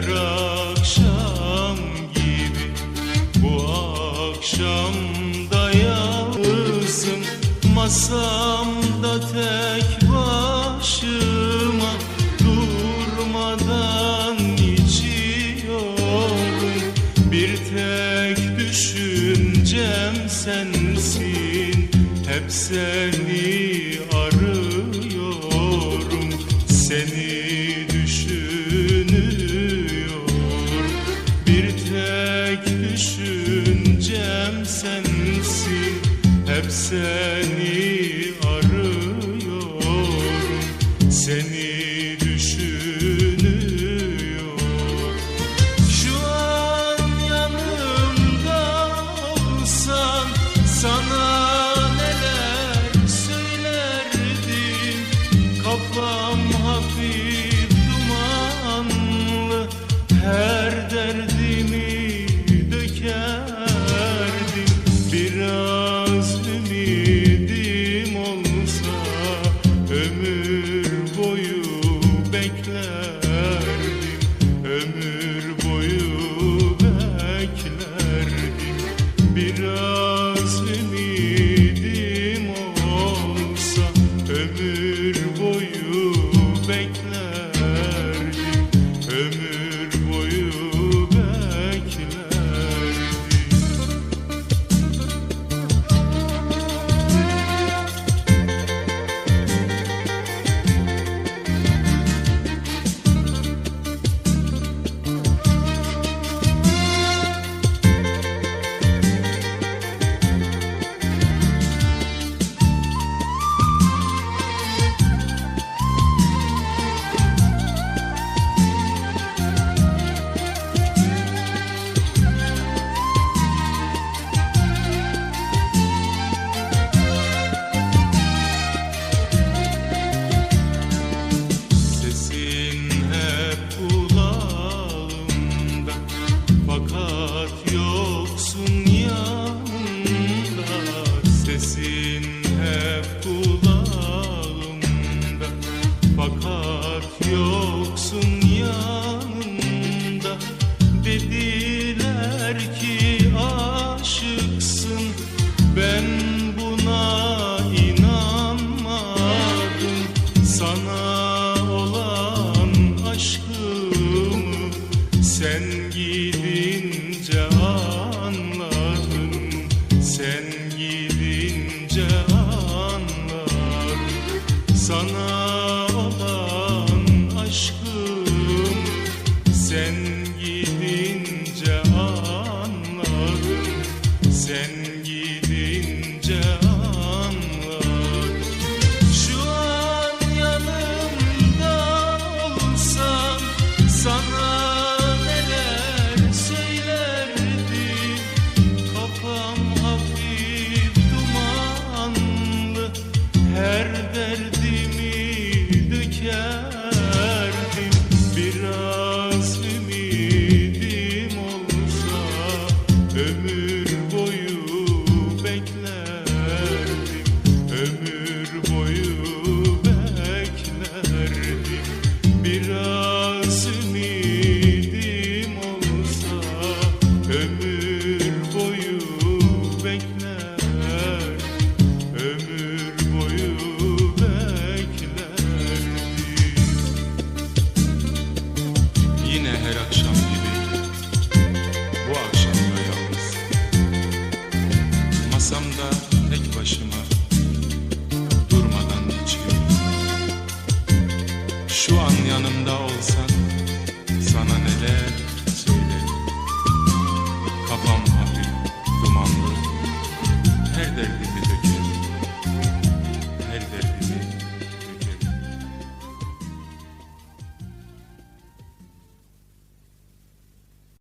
Her gibi bu akşam Masamda tek başıma durmadan içiyorum. Bir tek düşüncem sensin hep seni seni düşünüyor. Şu an yanımda olsan sana neler söylerdim? Kafam hafif dumanlı her derdimi dökerdim. Biraz ümidim olsa ömür sesin hep kulağımda. Fakat yoksun yanımda Dediler ki aşıksın. Ben buna inanmadım. Sana sana. Ömür Şu an yanımda olsan sana neler